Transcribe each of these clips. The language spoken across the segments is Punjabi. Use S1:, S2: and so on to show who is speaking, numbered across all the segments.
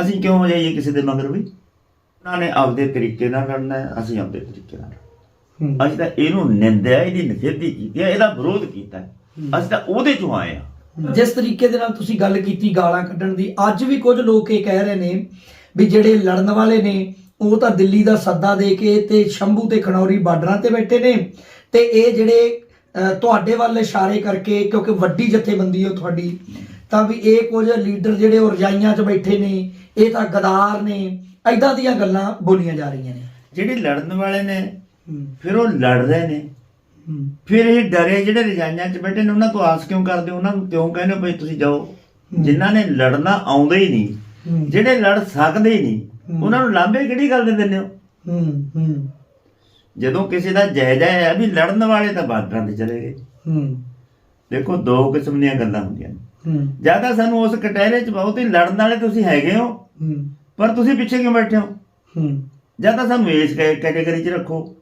S1: ਅਸੀਂ ਕਿਉਂ ਜਾਈਏ ਕਿਸੇ ਦੇ ਮਗਰ ਵੀ? ਉਹਨਾਂ ਨੇ ਆਪਦੇ ਤਰੀਕੇ ਨਾਲ ਲੜਨਾ ਹੈ ਅਸੀਂ ਆਪਦੇ ਤਰੀਕੇ ਨਾਲ ਅਸੀਂ ਤਾਂ ਇਹਨੂੰ ਨਿੰਦਿਆ ਇਹਦੀ ਨਿਖੇਧੀ ਕੀਤੀ ਹੈ ਇਹਦਾ ਵਿਰੋਧ ਕੀਤਾ ਹੈ। ਅਸੀਂ ਤਾਂ ਉਹਦੇ ਚੋਂ ਆਏ ਆ
S2: ਜਿਸ ਤਰੀਕੇ ਦੇ ਨਾਲ ਤੁਸੀਂ ਗੱਲ ਕੀਤੀ ਗਾਲਾਂ ਕੱਢਣ ਦੀ ਅੱਜ ਵੀ ਕੁਝ ਲੋਕ ਇਹ ਕਹਿ ਰਹੇ ਨੇ ਵੀ ਜਿਹੜੇ ਲੜਨ ਵਾਲੇ ਨੇ ਉਹ ਤਾਂ ਦਿੱਲੀ ਦਾ ਸੱਦਾ ਦੇ ਕੇ ਤੇ ਸ਼ੰਭੂ ਤੇ ਖਨੌਰੀ ਬਾਰਡਰਾਂ ਤੇ ਬੈਠੇ ਨੇ ਤੇ ਇਹ ਜਿਹੜੇ ਤੁਹਾਡੇ ਵੱਲ ਇਸ਼ਾਰੇ ਕਰਕੇ ਕਿਉਂਕਿ ਵੱਡੀ ਜਥੇਬੰਦੀ ਹੋ ਤੁਹਾਡੀ ਤਾਂ ਵੀ ਇਹ ਕੁਝ ਲੀਡਰ ਜਿਹੜੇ ਉਹ ਰਜਾਈਆਂ 'ਚ ਬੈਠੇ ਨੇ ਇਹ ਤਾਂ ਗਦਾਰ ਨੇ ਐਦਾਂ ਦੀਆਂ ਗੱਲਾਂ ਬੋਲੀਆਂ ਜਾ ਰਹੀਆਂ ਨੇ।
S1: ਜਿਹੜੇ ਲੜਨ ਵਾਲੇ ਨੇ ਫਿਰ ਉਹ ਲੜ ਰਹੇ ਨੇ। ਫਿਰ ਇਹ ਡਰੇ ਜਿਹੜੇ ਰਜਾਈਆਂ 'ਚ ਬੈਠੇ ਨੇ ਉਹਨਾਂ ਤੋਂ ਆਸ ਕਿਉਂ ਕਰਦੇ ਹੋ? ਉਹਨਾਂ ਨੂੰ ਕਿਉਂ ਕਹਿੰਦੇ ਹੋ ਭਈ ਤੁਸੀਂ ਜਾਓ? ਜਿਨ੍ਹਾਂ ਨੇ ਲੜਨਾ ਆਉਂਦੇ ਹੀ ਨਹੀਂ ਜਿਹੜੇ ਲੜ ਸਕਦੇ ਹੀ ਨਹੀਂ। ਉਹਨਾਂ ਨੂੰ ਲਾਂਭੇ ਕਿਹੜੀ ਗੱਲ ਦੇ ਦਿੰਦੇ ਹੋ?
S2: ਹੂੰ ਹੂੰ।
S1: ਜਦੋਂ ਕਿਸੇ ਦਾ ਜਾਇਜ਼ਾ ਹੈ ਵੀ ਲੜਨ ਵਾਲੇ ਤਾਂ ਬਾਰਡਰਾਂ ਤੇ ਚਲੇ ਗਏ।
S2: ਹੂੰ।
S1: ਦੇਖੋ ਦੋ ਕਿਸਮ ਦੀਆਂ ਗੱਲਾਂ ਹੁੰਦੀਆਂ ਨੇ।
S2: ਹੂੰ।
S1: ਜ਼ਿਆਦਾ ਸਾਨੂੰ ਉਸ ਕਟਹਿਰੇ 'ਚ ਬਹੁਤ ਹੀ ਲੜਨ ਵਾਲੇ ਤੁਸੀਂ ਹੈਗੇ ਹੋ। ਪਰ ਤੁਸੀਂ ਪਿੱਛੇ ਕਿਉਂ ਬੈਠੇ ਹੋ? ਜਾਂ ਤਾਂ ਸਾਨੂੰ ਇਸ ਕੈ- ਕੈਟੇਗਰੀ 'ਚ ਰੱਖੋ।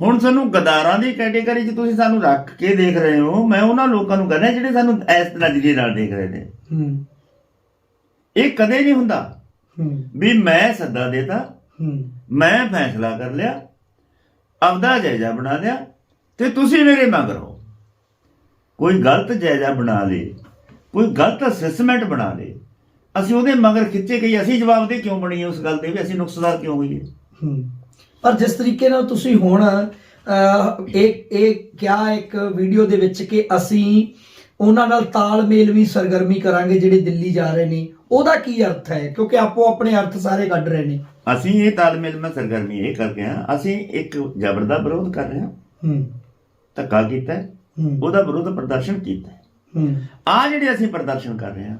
S1: ਹੁਣ ਸਾਨੂੰ ਗਦਾਰਾਂ ਦੀ ਕੈਟੇਗਰੀ 'ਚ ਤੁਸੀਂ ਸਾਨੂੰ ਰੱਖ ਕੇ ਦੇਖ ਰਹੇ ਹੋ। ਮੈਂ ਉਹਨਾਂ ਲੋਕਾਂ ਨੂੰ ਕਹਿੰਦਾ ਜਿਹੜੇ ਸਾਨੂੰ ਇਸ ਨਜ਼ਰੀਏ ਨਾਲ ਦੇਖ ਰਹੇ ਨੇ। ਇਹ ਕਦੇ ਨਹੀਂ ਹੁੰਦਾ। ਵੀ ਮੈਂ ਸੱਦਾ ਦੇਤਾ। ਮੈਂ ਫੈਸਲਾ ਕਰ ਲਿਆ। ਆਪਦਾ ਜਾਇਜ਼ਾ ਬਣਾ ਲਿਆ। ਤੇ ਤੁਸੀਂ ਮੇਰੇ ਮਗਰ। ਹੋ ਕੋਈ ਗਲਤ ਜਾਇਜ਼ਾ ਬਣਾ ਲੇ ਕੋਈ ਗਲਤ ਅਸੈਸਮੈਂਟ ਬਣਾ ਲੇ। ਅਸੀਂ ਉਹਦੇ ਮਗਰ ਖਿੱਚੇ ਗਈ ਅਸੀਂ ਜਵਾਬ ਦੇ ਕਿਉਂ ਬਣੀਏ ਉਸ ਗੱਲ ਤੇ ਵੀ ਅਸੀਂ ਨੁਕਸਦਾਰ ਕਿਉਂ ਹੋਈਏ?
S2: ਹੂੰ। ਪਰ ਜਿਸ ਤਰੀਕੇ ਨਾਲ ਤੁਸੀਂ ਹੁਣ ਇਹ ਇਹ ਕਿਹਾ ਇੱਕ ਵੀਡੀਓ ਦੇ ਵਿੱਚ ਕਿ ਅਸੀਂ ਉਹਨਾਂ ਨਾਲ ਤਾਲਮੇਲ ਵੀ ਸਰਗਰਮੀ ਕਰਾਂਗੇ ਜਿਹੜੇ ਦਿੱਲੀ ਜਾ ਰਹੇ ਨੇ ਉਹਦਾ ਕੀ ਅਰਥ ਹੈ? ਕਿਉਂਕਿ ਆਪੋ ਆਪਣੇ ਅਰਥ ਸਾਰੇ ਕੱਢ ਰਹੇ ਨੇ।
S1: ਅਸੀਂ ਇਹ ਤਾਲਮੇਲ ਮੈਂ ਸਰਗਰਮੀ ਇਹ ਕਰਕੇ ਆ ਅਸੀਂ ਇੱਕ ਜ਼ਬਰ ਦਾ ਵਿਰੋਧ ਕਰ ਰਹੇ ਹਾਂ।
S2: ਹੂੰ।
S1: ਧੱਕਾ ਕੀਤਾ। ਹੈ,
S2: ਹੂੰ।
S1: ਉਹਦਾ ਵਿਰੋਧ ਪ੍ਰਦਰਸ਼ਨ ਕੀਤਾ। ਆਹ ਜਿਹੜੇ ਅਸੀਂ ਪ੍ਰਦਰਸ਼ਨ ਕਰ ਰਹੇ ਹਾਂ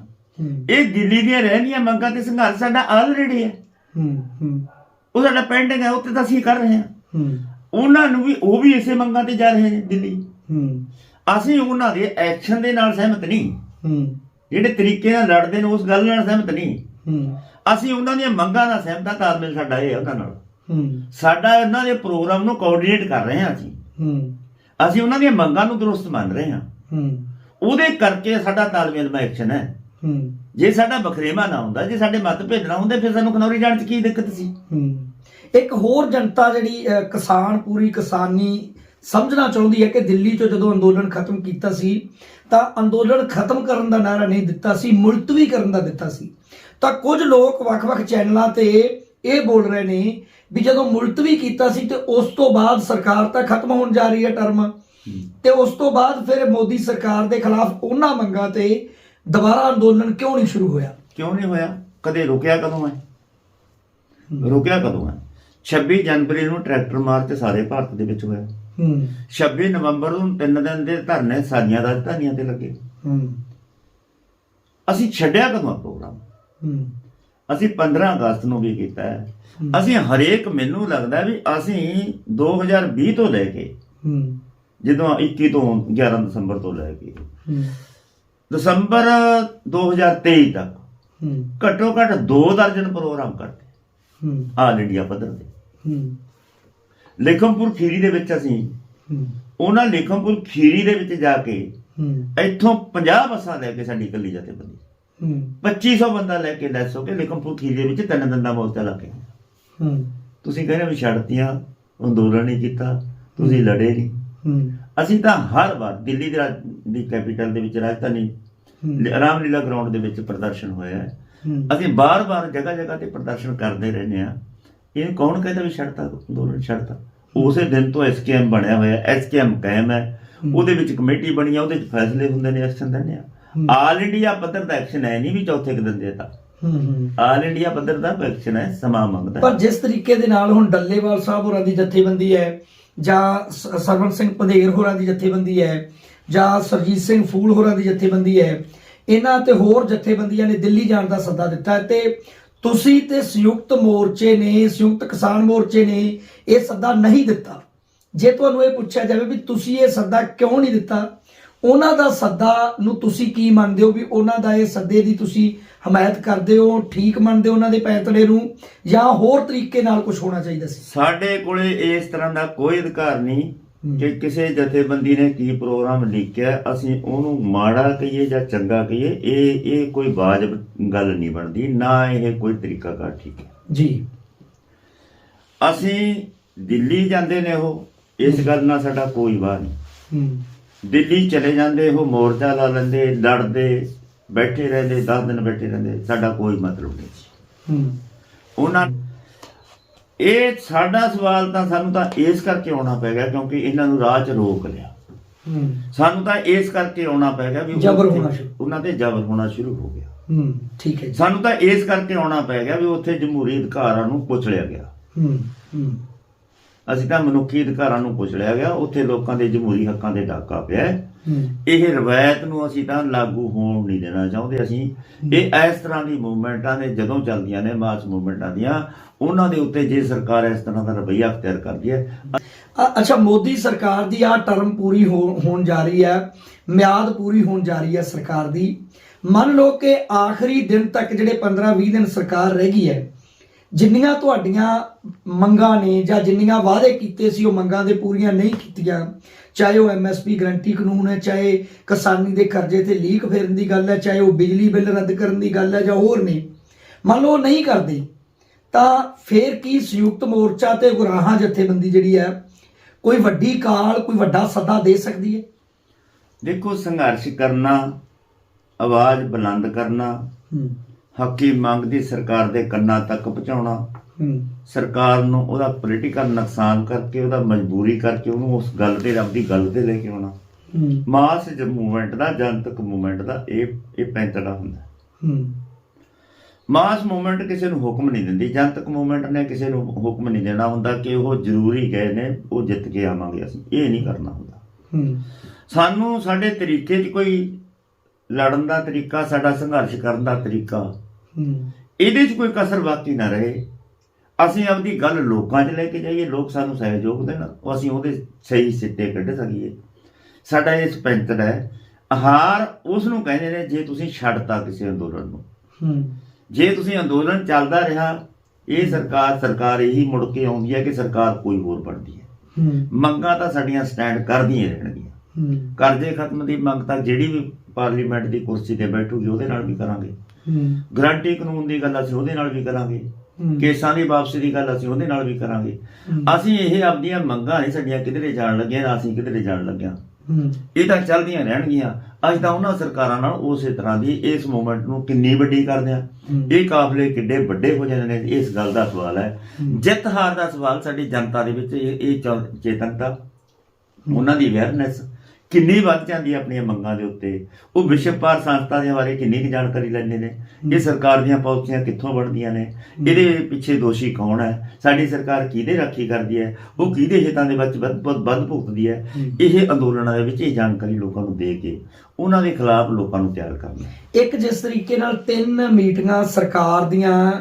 S1: ਇਹ ਦਿੱਲੀ ਦੀਆਂ ਰਹਿੰਦੀਆਂ ਮੰਗਾਂ ਤੇ ਸੰਘਰਸ਼ ਸਾਡਾ ਆਲਰੇਡੀ ਹੈ। ਉਹ ਸਾਡਾ ਪੈਂਡਿੰਗ ਹੈ ਉੱਤੇ ਤਾਂ ਅਸੀਂ ਕਰ ਰਹੇ ਹਾਂ।
S2: ਹੂੰ।
S1: ਉਹਨਾਂ ਨੂੰ ਵੀ ਉਹ ਵੀ ਇਸੇ ਮੰਗਾਂ ਤੇ ਜਾ ਰਹੇ ਨੇ ਦਿੱਲੀ।
S2: ਹੂੰ।
S1: ਅਸੀਂ ਉਹਨਾਂ ਦੇ ਐਕਸ਼ਨ ਦੇ ਨਾਲ ਸਹਿਮਤ ਨਹੀਂ।
S2: ਹੂੰ।
S1: ਜਿਹੜੇ ਤਰੀਕੇ ਨਾਲ ਲੜਦੇ ਨੇ ਉਸ ਗੱਲ ਨਾਲ ਸਹਿਮਤ ਨਹੀਂ।
S2: ਹੂੰ।
S1: ਅਸੀਂ ਉਹਨਾਂ ਦੀਆਂ ਮੰਗਾਂ ਨਾਲ ਸਹਿਮਤ ਹਾਂ ਤਾਲਮੇਲ ਸਾਡਾ ਇਹ ਉਹਨਾਂ ਨਾਲ।
S2: ਹੂੰ।
S1: ਸਾਡਾ ਉਹਨਾਂ ਦੇ ਪ੍ਰੋਗਰਾਮ ਨੂੰ ਕੋਆਰਡੀਨੇਟ ਕਰ ਰਹੇ ਹਾਂ ਅਸੀਂ।
S2: ਹੂੰ।
S1: ਅਸੀਂ ਉਹਨਾਂ ਦੀਆਂ ਮੰਗਾਂ ਨੂੰ ਦਰੁਸਤ ਮੰਨ ਰਹੇ ਹਾਂ।
S2: ਹੂੰ।
S1: ਉਹਦੇ ਕਰਕੇ ਸਾਡਾ ਤਾਲਮੇਲ ਮੈਂ ਐਕਸ਼ਨ ਹੈ।
S2: ਹੂੰ।
S1: ਜੇ ਸਾਡਾ ਬਖਰੇਵਾ ਨਾ ਹੁੰਦਾ ਜੇ ਸਾਡੇ ਮਤ ਭੇਜਣਾ ਹੁੰਦੇ ਫਿਰ ਸਾਨੂੰ ਖਨੌਰੀ ਜਾਣ 'ਚ ਕੀ ਦਿੱਕਤ ਸੀ?
S2: ਹੂੰ। ਇੱਕ ਹੋਰ ਜਨਤਾ ਜਿਹੜੀ ਕਿਸਾਨ ਪੂਰੀ ਕਿਸਾਨੀ ਸਮਝਣਾ ਚਾਹੁੰਦੀ ਹੈ ਕਿ ਦਿੱਲੀ 'ਚ ਜਦੋਂ ਅੰਦੋਲਨ ਖਤਮ ਕੀਤਾ ਸੀ ਤਾਂ ਅੰਦੋਲਨ ਖਤਮ ਕਰਨ ਦਾ ਨਾਰਾ ਨਹੀਂ ਦਿੱਤਾ ਸੀ ਮੁਲਤਵੀ ਕਰਨ ਦਾ ਦਿੱਤਾ ਸੀ। ਤਾਂ ਕੁਝ ਲੋਕ ਵੱਖ-ਵੱਖ ਚੈਨਲਾਂ ਤੇ ਇਹ ਬੋਲ ਰਹੇ ਨੇ ਵੀ ਜਦੋਂ ਮੁਲਤਵੀ ਕੀਤਾ ਸੀ ਤੇ ਉਸ ਤੋਂ ਬਾਅਦ ਸਰਕਾਰ ਤਾਂ ਖਤਮ ਹੋਣ ਜਾ ਰਹੀ ਹੈ ਟਰਮ। ਤੇ ਉਸ ਤੋਂ ਬਾਅਦ ਫਿਰ ਮੋਦੀ ਸਰਕਾਰ ਦੇ ਖਿਲਾਫ ਉਹਨਾਂ ਮੰਗਾਂ ਤੇ ਦੁਬਾਰਾ ਅੰਦੋਲਨ ਕਿਉਂ ਨਹੀਂ ਸ਼ੁਰੂ ਹੋਇਆ?
S1: ਕਿਉਂ ਨਹੀਂ ਹੋਇਆ? ਕਦੇ ਰੁਕਿਆ ਕਦੋਂ ਹੈ ਰੁਕਿਆ ਕਦੋਂ ਹੈ 26 ਜਨਵਰੀ ਨੂੰ ਟਰੈਕਟਰ ਮਾਰਚ ਸਾਰੇ ਭਾਰਤ ਦੇ ਵਿੱਚ ਹੋਇਆ।
S2: ਹੂੰ।
S1: 26 ਨਵੰਬਰ ਨੂੰ ਤਿੰਨ ਦਿਨ ਦੇ ਧਰਨੇ ਸਾਰੀਆਂ ਰਾਜਧਾਨੀਆਂ ਤੇ ਲੱਗੇ।
S2: ਹੂੰ।
S1: ਅਸੀਂ ਛੱਡਿਆ ਕਦੋਂ ਆ ਪ੍ਰੋਗਰਾਮ?
S2: ਹੂੰ।
S1: ਅਸੀਂ 15 ਅਗਸਤ ਨੂੰ ਵੀ ਕੀਤਾ ਹੂੰ। ਅਸੀਂ ਹਰੇਕ ਮੈਨੂੰ ਲੱਗਦਾ ਵੀ ਅਸੀਂ 2020 ਤੋਂ ਲੈ ਕੇ
S2: ਹੂੰ।
S1: ਜਦੋਂ 21 ਤੋਂ 11 ਦਸੰਬਰ ਤੋਂ ਲੈ ਕੇ। ਦਸੰਬਰ 2023 ਤੱਕ ਘੱਟੋ ਘੱਟ 2 ਦਰਜਨ ਪ੍ਰੋਗਰਾਮ ਕਰਦੇ।
S2: ਹੂੰ।
S1: ਆਲ ਇੰਡੀਆ ਪੱਧਰ ਤੇ। ਲੇਖਮਪੁਰ ਖੀਰੀ ਦੇ ਵਿੱਚ ਅਸੀਂ ਉਹਨਾਂ ਲੇਖਮਪੁਰ ਖੀਰੀ ਦੇ ਵਿੱਚ ਜਾ ਕੇ ਇੱਥੋਂ 50 ਬੱਸਾਂ ਲੈ ਕੇ ਸਾਡੀ ਇਕੱਲੀ ਜਥੇਬੰਦੀ
S2: ਹੂੰ।
S1: 2500 ਬੰਦਾ ਲੈ ਕੇ ਲੈਸ ਹੋ ਕੇ ਲੇਖਮਪੁਰ ਖੀਰੀ ਦੇ ਵਿੱਚ ਤਿੰਨ ਦਿਨ ਦਾ ਮੋਰਚਾ ਲਾ ਕੇ।
S2: ਹੂੰ।
S1: ਤੁਸੀਂ ਕਹਿੰਦੇ ਵੀ ਛੱਡਤੀਆਂ ਅੰਦੋਲਨ ਨਹੀਂ ਕੀਤਾ ਤੁਸੀਂ ਲੜੇ ਨਹੀਂ। ਅਸੀਂ ਤਾਂ ਹਰ ਵਾਰ ਦਿੱਲੀ ਦੇ ਦੀ ਕੈਪੀਟਲ ਦੇ ਵਿੱਚ ਰਾਜਧਾਨੀ ਰਾਮਲੀਲਾ ਗਰਾਊਂਡ ਦੇ ਵਿੱਚ ਪ੍ਰਦਰਸ਼ਨ ਹੋਇਆ ਹੈ। ਅਸੀਂ ਬਾਰ-ਬਾਰ ਜਗ੍ਹਾ-ਜਗ੍ਹਾ ਤੇ ਪ੍ਰਦਰਸ਼ਨ ਕਰਦੇ ਰਹਿੰਦੇ ਆ ਇਹ ਕੌਣ ਕਹਿੰਦਾ ਵੀ ਛੱਡਤਾ ਅੰਦੋਲਨ ਛੱਡਤਾ ਉਸੇ ਦਿਨ ਤੋਂ ਐਸਕੇਐਮ ਬਣਿਆ ਹੋਇਆ ਐਸਕੇਐਮ ਕਾਇਮ ਹੈ। ਉਹਦੇ ਵਿੱਚ ਕਮੇਟੀ ਬਣੀ ਆ ਉਹਦੇ ਵਿੱਚ ਫੈਸਲੇ ਹੁੰਦੇ ਨੇ ਐਕਸ਼ਨ ਦਿੰਦੇ ਆ। ਆਲ ਇੰਡੀਆ ਪੱਧਰ ਦਾ ਐਕਸ਼ਨ ਹੈ ਨਹੀਂ ਵੀ ਚੌਥੇ ਕੁ ਦਿਨ ਦੇਤਾ ਆਲ ਇੰਡੀਆ ਪੱਧਰ ਦਾ ਐਕਸ਼ਨ ਹੈ ਸਮਾਂ ਮੰਗਦਾ।
S2: ਪਰ ਜਿਸ ਤਰੀਕੇ ਦੇ ਨਾਲ ਹੁਣ ਡੱਲੇਵਾਲ ਸਾਹਿਬ ਹੋਰਾਂ ਦੀ ਜਥੇਬੰਦੀ ਹੈ ਜਾਂ ਸ- ਸਰਵਣ ਸਿੰਘ ਪੰਧੇਰ ਹੋਰਾਂ ਦੀ ਜਥੇਬੰਦੀ ਹੈ, ਜਾਂ ਸਰਜੀਤ ਸਿੰਘ ਫੂਲ ਹੋਰਾਂ ਦੀ ਜਥੇਬੰਦੀ ਹੈ, ਇਹਨਾਂ ਤੇ ਹੋਰ ਜਥੇਬੰਦੀਆਂ ਨੇ ਦਿੱਲੀ ਜਾਣ ਦਾ ਸੱਦਾ ਦਿੱਤਾ ਹੈ ਤੇ ਤੁਸੀਂ ਤੇ ਸੰਯੁਕਤ ਮੋਰਚੇ ਨੇ, ਸੰਯੁਕਤ ਕਿਸਾਨ ਮੋਰਚੇ ਨੇ ਇਹ ਸੱਦਾ ਨਹੀਂ ਦਿੱਤਾ। ਜੇ ਤੁਹਾਨੂੰ ਇਹ ਪੁੱਛਿਆ ਜਾਵੇ ਵੀ ਤੁਸੀਂ ਇਹ ਸੱਦਾ ਕਿਉਂ ਨਹੀਂ ਦਿੱਤਾ ਉਹਨਾਂ ਦਾ ਸੱਦਾ ਨੂੰ ਤੁਸੀਂ ਕੀ ਮੰਨਦੇ ਹੋ ਵੀ ਉਹਨਾਂ ਦਾ ਇਹ ਸੱਦੇ ਦੀ ਤੁਸੀਂ ਹਮਾਇਤ ਕਰਦੇ ਹੋ ਠੀਕ ਮੰਨਦੇ ਹੋ ਉਹਨਾਂ ਦੇ ਪੈਂਤੜੇ ਨੂੰ ਜਾਂ ਹੋਰ ਤਰੀਕੇ ਨਾਲ ਕੁਝ ਹੋਣਾ ਚਾਹੀਦਾ ਸੀ?
S1: ਸਾਡੇ ਕੋਲੇ ਇਸ ਤਰ੍ਹਾਂ ਦਾ ਕੋਈ ਅਧਿਕਾਰ ਨਹੀਂ। ਕਿ ਕਿਸੇ ਜਥੇਬੰਦੀ ਨੇ ਕੀ ਪ੍ਰੋਗਰਾਮ ਲਿਖਿਆ ਅਸੀਂ ਉਹਨੂੰ ਮਾੜਾ ਕਹੀਏ ਜਾਂ ਚੰਗਾ ਕਹੀਏ ਇਹ ਇਹ ਕੋਈ ਵਾਜਬ ਗੱਲ ਨਹੀਂ ਬਣਦੀ ਨਾ ਇਹ ਕੋਈ ਤਰੀਕਾਕਾਰ ਠੀਕ ਹੈ।
S2: ਜੀ।
S1: ਅਸੀਂ ਦਿੱਲੀ ਜਾਂਦੇ ਨੇ ਉਹ ਇਸ ਗੱਲ ਨਾਲ ਸਾਡਾ ਕੋਈ ਵਾਹ ਨਹੀਂ।
S2: ਹੂੰ।
S1: ਦਿੱਲੀ ਚਲੇ ਜਾਂਦੇ ਉਹ ਮੋਰਚਾ ਲਾ ਲੈਂਦੇ ਲੜਦੇ ਬੈਠੇ ਰਹਿੰਦੇ 10 ਦਿਨ ਬੈਠੇ ਰਹਿੰਦੇ ਸਾਡਾ ਕੋਈ ਮਤਲਬ ਨਹੀਂ ਸੀ।
S2: ਹੂੰ।
S1: ਉਹਨਾਂ ਇਹ ਸਾਡਾ ਸਵਾਲ ਤਾਂ ਸਾਨੂੰ ਤਾਂ ਇਸ ਕਰਕੇ ਆਉਣਾ ਪੈ ਗਿਆ ਕਿਉਂਕਿ ਇਹਨਾਂ ਨੂੰ ਰਾਹ 'ਚ ਰੋਕ ਲਿਆ।
S2: ਹੂੰ।
S1: ਸਾਨੂੰ ਤਾਂ ਇਸ ਕਰਕੇ ਆਉਣਾ ਪੈ ਗਿਆ ਵੀ
S2: ਜ਼ਬਰ ਹੋਣਾ ਸ਼ੁਰੂ।
S1: ਉਹਨਾਂ ਤੇ ਜ਼ਬਰ ਹੋਣਾ ਸ਼ੁਰੂ ਹੋ ਗਿਆ।
S2: ਹੂੰ ਠੀਕ ਹੈ
S1: ਸਾਨੂੰ ਤਾਂ ਇਸ ਕਰਕੇ ਆਉਣਾ ਪੈ ਗਿਆ ਵੀ ਉੱਥੇ ਜਮਹੂਰੀ ਅਧਿਕਾਰਾਂ ਨੂੰ ਕੁਚਲਿਆ ਗਿਆ।
S2: ਹੂੰ ਹੂੰ।
S1: ਅਸੀਂ ਤਾਂ ਮਨੁੱਖੀ ਅਧਿਕਾਰਾਂ ਨੂੰ ਕੁਚਲਿਆ ਗਿਆ, ਉੱਥੇ ਲੋਕਾਂ ਦੇ ਜਮਹੂਰੀ ਹੱਕਾਂ ਦੇ ਡਾਕਾ ਪਿਆ ਇਹ ਰਵਾਇਤ ਨੂੰ ਅਸੀਂ ਤਾਂ ਲਾਗੂ ਹੋਣ ਨਹੀਂ ਦੇਣਾ ਚਾਹੁੰਦੇ ਅਸੀਂ। ਇਹ ਇਸ ਤਰ੍ਹਾਂ ਦੀ ਮੂਵਮੈਂਟਾਂ ਨੇ, ਜਦੋਂ ਚੱਲਦੀਆਂ ਨੇ ਮਾਸ ਮੂਵਮੈਂਟਾਂ ਦੀਆਂ, ਉਹਨਾਂ ਦੇ ਉੱਤੇ ਜੇ ਸਰਕਾਰ ਇਸ ਤਰ੍ਹਾਂ ਦਾ ਰਵੱਈਆ ਅਖਤਿਆਰ ਕਰਦੀ ਹੈ
S2: ਅੱਛਾ, ਮੋਦੀ ਸਰਕਾਰ ਦੀ ਆ ਟਰਮ ਪੂਰੀ ਹੋ- ਹੋਣ ਜਾ ਰਹੀ ਹੈ, ਮਿਆਦ ਪੂਰੀ ਹੋਣ ਜਾ ਰਹੀ ਹੈ ਸਰਕਾਰ ਦੀ। ਮੰਨ ਲਓ ਕਿ ਆਖਰੀ ਦਿਨ ਤੱਕ ਜਿਹੜੇ 15-20 ਦਿਨ ਸਰਕਾਰ ਰਹਿ ਗਈ ਹੈ ਜਿੰਨੀਆਂ ਤੁਹਾਡੀਆਂ ਮੰਗਾਂ ਨੇ ਜਾਂ ਜਿੰਨੀਆਂ ਵਾਅਦੇ ਕੀਤੇ ਸੀ ਉਹ ਮੰਗਾਂ ਦੇ ਪੂਰੀਆਂ ਨਹੀਂ ਕੀਤੀਆਂ। ਚਾਹੇ ਉਹ ਐਮਐਸਪੀ ਗਰੰਟੀ ਕਾਨੂੰਨ ਹੈ ਚਾਹੇ ਕਿਸਾਨੀ ਦੇ ਕਰਜ਼ੇ ਤੇ ਲੀਕ ਫੇਰਨ ਦੀ ਗੱਲ ਹੈ ਚਾਹੇ ਉਹ ਬਿਜਲੀ ਬਿੱਲ ਰੱਦ ਕਰਨ ਦੀ ਗੱਲ ਹੈ ਜਾਂ ਹੋਰ ਨੇ। ਮੰਨ ਲਓ ਨਹੀਂ ਕਰਦੇ ਤਾਂ ਫੇਰ ਕੀ ਸੰਯੁਕਤ ਮੋਰਚਾ ਤੇ ਗੁਰਾਹਾਂ ਜਥੇਬੰਦੀ ਜਿਹੜੀ ਹੈ ਕੋਈ ਵੱਡੀ ਕਾਲ ਕੋਈ ਵੱਡਾ ਸੱਦਾ ਦੇ ਸਕਦੀ ਹੈ?
S1: ਦੇਖੋ ਸੰਘਰਸ਼ ਕਰਨਾ ਆਵਾਜ਼ ਬੁਲੰਦ ਕਰਨਾ
S2: ਹੂੰ।
S1: ਹੱਕੀ ਮੰਗ ਦੀ ਸਰਕਾਰ ਦੇ ਕੰਨਾਂ ਤੱਕ ਪਹੁੰਚਾਉਣਾ। ਸਰਕਾਰ ਨੂੰ ਉਹਦਾ ਪੋਲੀਟੀਕਲ ਨੁਕਸਾਨ ਕਰਕੇ ਉਹਦਾ ਮਜਬੂਰੀ ਕਰਕੇ ਉਹਨੂੰ ਉਸ ਗੱਲ ਤੇ ਆਪਦੀ ਗੱਲ ਤੇ ਲੈ ਕੇ ਆਉਣਾ। ਮਾਸ ਮੂਵਮੈਂਟ ਦਾ ਜਨਤਕ ਮੂਵਮੈਂਟ ਦਾ ਇਹ ਇਹ ਪੈਂਤੜਾ ਹੁੰਦਾ। ਮਾਸ ਮੂਵਮੈਂਟ ਕਿਸੇ ਨੂੰ ਹੁਕਮ ਨਹੀਂ ਦਿੰਦੀ। ਜਨਤਕ ਮੂਵਮੈਂਟ ਨੇ ਕਿਸੇ ਨੂੰ ਹੁਕਮ ਨਹੀਂ ਦੇਣਾ ਹੁੰਦਾ ਕਿ ਉਹ ਜ਼ਰੂਰੀ ਗਏ ਨੇ ਉਹ ਜਿੱਤ ਕੇ ਆਵਾਂਗੇ ਅਸੀਂ। ਇਹ ਨਹੀਂ ਕਰਨਾ ਹੁੰਦਾ। ਸਾਨੂੰ ਸਾਡੇ ਤਰੀਕੇ 'ਚ ਕੋਈ ਲੜਨ ਦਾ ਤਰੀਕਾ ਸਾਡਾ ਸੰਘਰਸ਼ ਕਰਨ ਦਾ ਤਰੀਕਾ ਇਹਦੇ 'ਚ ਕੋਈ ਕਸਰ ਬਾਕੀ ਨਾ ਰਹੇ। ਅਸੀਂ ਆਪਦੀ ਗੱਲ ਲੋਕਾਂ 'ਚ ਲੈ ਕੇ ਜਾਈਏ ਲੋਕ ਸਾਨੂੰ ਸਹਿਯੋਗ ਦੇਣ ਉਹ ਅਸੀਂ ਉਹਦੇ ਸਹੀ ਸਿੱਟੇ ਕੱਢ ਸਕੀਏ। ਸਾਡਾ ਇਹ ਸਪੈਂਤਰ ਹੈ। ਹਾਰ ਉਸ ਨੂੰ ਕਹਿੰਦੇ ਨੇ ਜੇ ਤੁਸੀਂ ਛੱਡਤਾ ਕਿਸੇ ਅੰਦੋਲਨ ਨੂੰ। ਜੇ ਤੁਸੀਂ ਅੰਦੋਲਨ ਚੱਲਦਾ ਰਿਹਾ ਇਹ ਸਰਕਾਰ ਸਰਕਾਰ ਇਹੀ ਮੁੜ ਕੇ ਆਉਂਦੀ ਹੈ ਕਿ ਸਰਕਾਰ ਕੋਈ ਹੋਰ ਬਣਦੀ ਹੈ। ਮੰਗਾਂ ਤਾਂ ਸਾਡੀਆਂ ਸਟੈਂਡ ਕਰਦੀਆਂ ਰਹਿਣਗੀਆਂ। ਕਰਜ਼ੇ ਖਤਮ ਦੀ ਮੰਗ ਤਾਂ ਜਿਹੜੀ ਵੀ ਪਾਰਲੀਮੈਂਟ ਦੀ ਕੁਰਸੀ ਤੇ ਬੈਠੂਗੀ ਉਹਦੇ ਨਾਲ ਵੀ ਕਰਾਂਗੇ। ਗਰੰਟੀ ਕਾਨੂੰਨ ਦੀ ਗੱਲ ਅਸੀਂ ਉਹਦੇ ਨਾਲ ਵੀ ਕਰਾਂਗੇ। ਕੇਸਾਂ ਦੀ ਵਾਪਸੀ ਦੀ ਗੱਲ ਅਸੀਂ ਉਹਦੇ ਨਾਲ ਵੀ ਕਰਾਂਗੇ। ਅਸੀਂ ਇਹ ਆਪਣੀਆਂ ਮੰਗਾਂ ਨਹੀਂ ਸਾਡੀਆਂ ਕਿਧਰੇ ਜਾਣ ਲੱਗੀਆਂ ਅਸੀਂ ਕਿਧਰੇ ਜਾਣ ਲੱਗਿਆ। ਇਹ ਤਾਂ ਚੱਲਦੀਆਂ ਰਹਿਣਗੀਆਂ। ਅੱਜ ਤਾਂ ਉਹਨਾਂ ਸਰਕਾਰਾਂ ਨਾਲ ਉਸੇ ਤਰ੍ਹਾਂ ਦੀ ਇਸ ਮੂਵਮੈਂਟ ਨੂੰ ਕਿੰਨੀ ਵੱਡੀ ਕਰਦੇ ਆ। ਇਹ ਕਾਫਲੇ ਕਿੱਡੇ ਵੱਡੇ ਹੋ ਜਾਂਦੇ ਨੇ ਇਸ ਗੱਲ ਦਾ ਸਵਾਲ ਹੈ। ਜਿੱਤ ਹਾਰ ਦਾ ਸਵਾਲ ਸਾਡੀ ਜਨਤਾ ਦੇ ਵਿੱਚ ਇਹ ਚੇਤਨਤਾ ਉਹਨਾਂ ਦੀ ਅਵੇਅਰਨੈਸ ਕਿੰਨੀ ਵੱਧ ਜਾਂਦੀ ਹੈ ਆਪਣੀਆਂ ਮੰਗਾਂ ਦੇ ਉੱਤੇ? ਉਹ ਵਿਸ਼ਵ ਭਾਰ ਸੰਸਥਾ ਦੇ ਬਾਰੇ ਕਿੰਨੀ ਕੁ ਜਾਣਕਾਰੀ ਲੈਂਦੇ ਨੇ? ਇਹ ਸਰਕਾਰ ਦੀਆਂ ਪਾਲਿਸੀਆਂ ਕਿੱਥੋਂ ਬਣਦੀਆਂ ਨੇ? ਇਹਦੇ ਪਿੱਛੇ ਦੋਸ਼ੀ ਕੌਣ ਹੈ? ਸਾਡੀ ਸਰਕਾਰ ਕਿਹਦੇ ਰਾਖੀ ਕਰਦੀ ਹੈ? ਉਹ ਕਿਹਦੇ ਹਿੱਤਾਂ ਦੇ ਵਿੱਚ ਵੱਧ ਵੱਧ ਭੁਗਤਦੀ ਹੈ। ਇਹ ਅੰਦੋਲਨਾਂ ਦੇ ਵਿੱਚ ਇਹ ਜਾਣਕਾਰੀ ਲੋਕਾਂ ਨੂੰ ਦੇ ਕੇ ਉਹਨਾਂ ਦੇ ਖਿਲਾਫ ਲੋਕਾਂ ਨੂੰ ਤਿਆਰ ਕਰਨਾ
S2: ਇੱਕ ਜਿਸ ਤਰੀਕੇ ਨਾਲ ਤਿੰਨ ਮੀਟਿੰਗਾਂ ਸਰਕਾਰ ਦੀਆਂ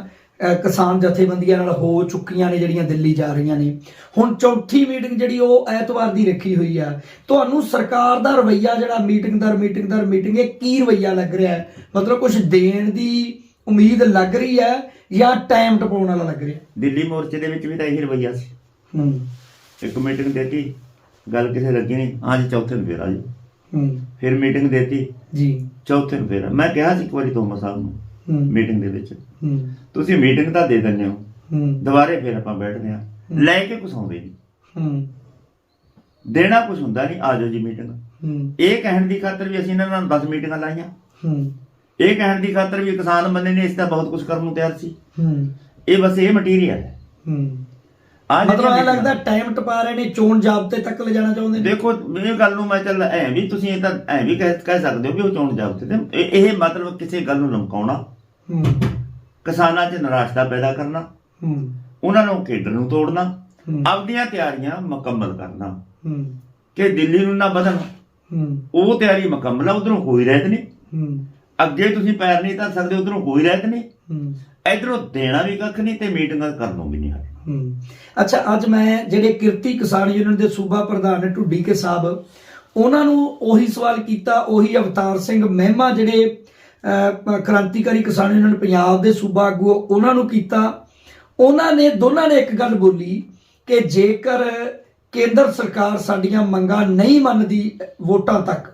S2: ਕਿਸਾਨ ਜਥੇਬੰਦੀਆਂ ਨਾਲ ਹੋ ਚੁੱਕੀਆਂ ਨੇ ਜਿਹੜੀਆਂ ਦਿੱਲੀ ਜਾ ਰਹੀਆਂ ਨੇ। ਹੁਣ ਚੌਥੀ ਮੀਟਿੰਗ ਜਿਹੜੀ ਉਹ ਐਤਵਾਰ ਦੀ ਰੱਖੀ ਹੋਈ ਆ। ਤੁਹਾਨੂੰ ਸਰਕਾਰ ਦਾ ਰਵਈਆ ਜਿਹੜਾ ਮੀਟਿੰਗ ਦਰ ਮੀਟਿੰਗ ਦਰ ਮੀਟਿੰਗ ਇਹ ਕੀ ਰਵਈਆ ਲੱਗ ਰਿਹਾ ਮਤਲਬ ਕੁਝ ਦੇਣ ਦੀ ਉਮੀਦ ਲੱਗ ਰਹੀ ਹੈ ਜਾਂ ਟਾਈਮ ਟਪਾਉਣ ਵਾਲਾ ਲੱਗ ਰਿਹਾ?
S1: ਦਿੱਲੀ ਮੋਰਚੇ ਦੇ ਵਿੱਚ ਵੀ ਤਾਂ ਇਹੀ ਰਵਈਆ ਸੀ।
S2: ਹੂੰ।
S1: ਇੱਕ ਮੀਟਿੰਗ ਦੇਤੀ ਗੱਲ ਕਿਸੇ ਲੱਗੀ ਨਹੀਂ ਅੱਜ ਚੌਥੇ ਨੂੰ ਫੇਰ ਆ ਜੀ
S2: ਹੂੰ।
S1: ਫਿਰ ਮੀਟਿੰਗ ਦੇਤੀ
S2: ਜੀ।
S1: ਚੌਥੇ ਨੂੰ ਫੇਰ ਮੈਂ ਕਿਹਾ ਸੀ ਇੱਕ ਵਾਰੀ ਤੋਮਾ ਸਾਹਿਬ ਨੂੰ ਮੀਟਿੰਗ ਦੇ ਵਿੱਚ। ਤੁਸੀਂ ਮੀਟਿੰਗ ਤਾਂ ਦੇ ਦਿੰਦੇ ਹੋ। ਦੁਬਾਰੇ ਫਿਰ ਆਪਾਂ ਬੈਠਦੇ ਆ ਲੈ ਕੇ ਕੁਛ ਆਉਂਦੇ ਨਹੀਂ। ਦੇਣਾ ਕੁਛ ਹੁੰਦਾ ਨਹੀਂ ਆਜੋ ਜੀ ਮੀਟਿੰਗ। ਇਹ ਕਹਿਣ ਦੀ ਖਾਤਰ ਵੀ ਅਸੀਂ ਇਹਨਾਂ ਨਾਲ 10 ਮੀਟਿੰਗਾਂ ਲਾਈਆਂ। ਇਹ ਕਹਿਣ ਦੀ ਖਾਤਰ ਵੀ ਕਿਸਾਨ ਬੰਦੇ ਨੇ ਇਸ ਦਾ ਬਹੁਤ ਕੁਝ ਕਰਨ ਨੂੰ ਤਿਆਰ ਸੀ। ਇਹ ਬਸ ਇਹ ਮਟੀਰੀਅਲ ਹੈ।
S2: ਮਤਲਬ ਇਹ ਲੱਗਦਾ ਟਾਈਮ ਟਪਾ ਰਹੇ ਨੇ ਚੋਣ ਜਾਬਤੇ ਤੱਕ ਲੈ ਜਾਣਾ ਚਾਹੁੰਦੇ ਨੇ।
S1: ਦੇਖੋ ਇਹ ਗੱਲ ਨੂੰ ਮੈਂ ਚੱਲ ਐ ਵੀ ਤੁਸੀਂ ਇਹ ਤਾਂ ਐ ਵੀ ਕਹਿ ਸਕਦੇ ਹੋ ਵੀ ਉਹ ਚੋਣ ਜਾਬਤੇ ਤੇ ਇਹ ਮਤਲਬ ਕਿਸੇ ਗੱਲ ਨੂੰ ਲਮਕਾਉਣਾ।
S2: ਹੂੰ।
S1: ਕਿਸਾਨਾਂ 'ਚ ਨਿਰਾਸ਼ਤਾ ਪੈਦਾ ਕਰਨਾ।
S2: ਹੂੰ।
S1: ਉਹਨਾਂ ਨੂੰ ਖੇਡਣ ਨੂੰ ਤੋੜਨਾ। ਆਪਣੀਆਂ ਤਿਆਰੀਆਂ ਮੁਕੰਮਲ ਕਰਨਾ।
S2: ਹੂੰ।
S1: ਕਿ ਦਿੱਲੀ ਨੂੰ ਨਾ
S2: ਹੂੰ।
S1: ਉਹ ਤਿਆਰੀ ਮੁਕੰਮਲ ਆ ਉਧਰੋਂ ਕੋਈ ਰਹਿਤ ਨਹੀਂ।
S2: ਹੂੰ।
S1: ਅੱਗੇ ਤੁਸੀਂ ਪੈਰ ਨਹੀਂ ਧਰ ਸਕਦੇ ਉਧਰੋਂ ਕੋਈ ਰਹਿਤ ਨਹੀਂ।
S2: ਹੂੰ।
S1: ਇਧਰੋਂ ਦੇਣਾ ਵੀ ਕੱਖ ਨਹੀਂ ਤੇ ਮੀਟਿੰਗਾਂ ਕਰਨ ਵੀ ਨਹੀਂ ਹਾਲੇ
S2: ਹੂੰ। ਅੱਛਾ ਅੱਜ ਮੈਂ ਜਿਹੜੇ ਕਿਰਤੀ ਕਿਸਾਨ ਯੂਨੀਅਨ ਦੇ ਸੂਬਾ ਪ੍ਰਧਾਨ ਨੇ ਢੁੱਡੀ ਕੇ ਸਾਹਿਬ ਉਹਨਾਂ ਨੂੰ ਉਹੀ ਸਵਾਲ ਕੀਤਾ ਉਹੀ ਅਵਤਾਰ ਸਿੰਘ ਮਹਿਮਾ ਜਿਹੜੇ ਕ੍ਰਾਂਤੀਕਾਰੀ ਕਿਸਾਨ ਯੂਨੀਅਨ ਪੰਜਾਬ ਦੇ ਸੂਬਾ ਆਗੂ ਉਹਨਾਂ ਨੂੰ ਕੀਤਾ। ਉਹਨਾਂ ਨੇ ਦੋਨਾਂ ਨੇ ਇੱਕ ਗੱਲ ਬੋਲੀ ਕਿ ਜੇਕਰ ਕੇਂਦਰ ਸਰਕਾਰ ਸਾਡੀਆਂ ਮੰਗਾਂ ਨਹੀਂ ਮੰਨਦੀ ਵੋਟਾਂ ਤੱਕ,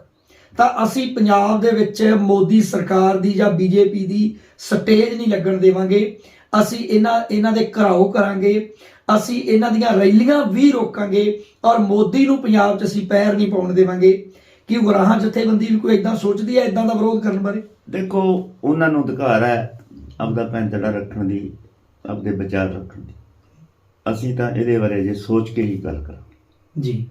S2: ਤਾਂ ਅਸੀਂ ਪੰਜਾਬ ਦੇ ਵਿੱਚ ਮੋਦੀ ਸਰਕਾਰ ਦੀ ਜਾਂ ਬੀਜੇਪੀ ਦੀ ਸਟੇਜ ਨਹੀਂ ਲੱਗਣ ਦੇਵਾਂਗੇ। ਅਸੀਂ ਇਹਨਾਂ ਇਹਨਾਂ ਦੇ ਘਰਾਓ ਕਰਾਂਗੇ। ਅਸੀਂ ਇਹਨਾਂ ਦੀਆਂ ਰੈਲੀਆਂ ਵੀ ਰੋਕਾਂਗੇ ਔਰ ਮੋਦੀ ਨੂੰ ਪੰਜਾਬ 'ਚ ਅਸੀਂ ਪੈਰ ਨਹੀਂ ਪਾਉਣ ਦੇਵਾਂਗੇ। ਕਿ ਉਗਰਾਹਾਂ ਜਥੇਬੰਦੀ ਵੀ ਕੋਈ ਇਦਾਂ ਸੋਚਦੀ ਹੈ ਇਦਾਂ ਦਾ ਵਿਰੋਧ ਕਰਨ ਬਾਰੇ?
S1: ਦੇਖੋ ਉਹਨਾਂ ਨੂੰ ਅਧਿਕਾਰ ਹੈ ਆਪਦਾ ਪੈਂਤੜਾ ਰੱਖਣ ਦੀ ਆਪਦੇ ਵਿਚਾਰ ਰੱਖਣ ਦੀ। ਅਸੀਂ ਤਾਂ ਇਹਦੇ ਬਾਰੇ ਜੇ ਸੋਚ ਕੇ ਹੀ ਗੱਲ ਕਰਾਂ
S2: ਜੀ।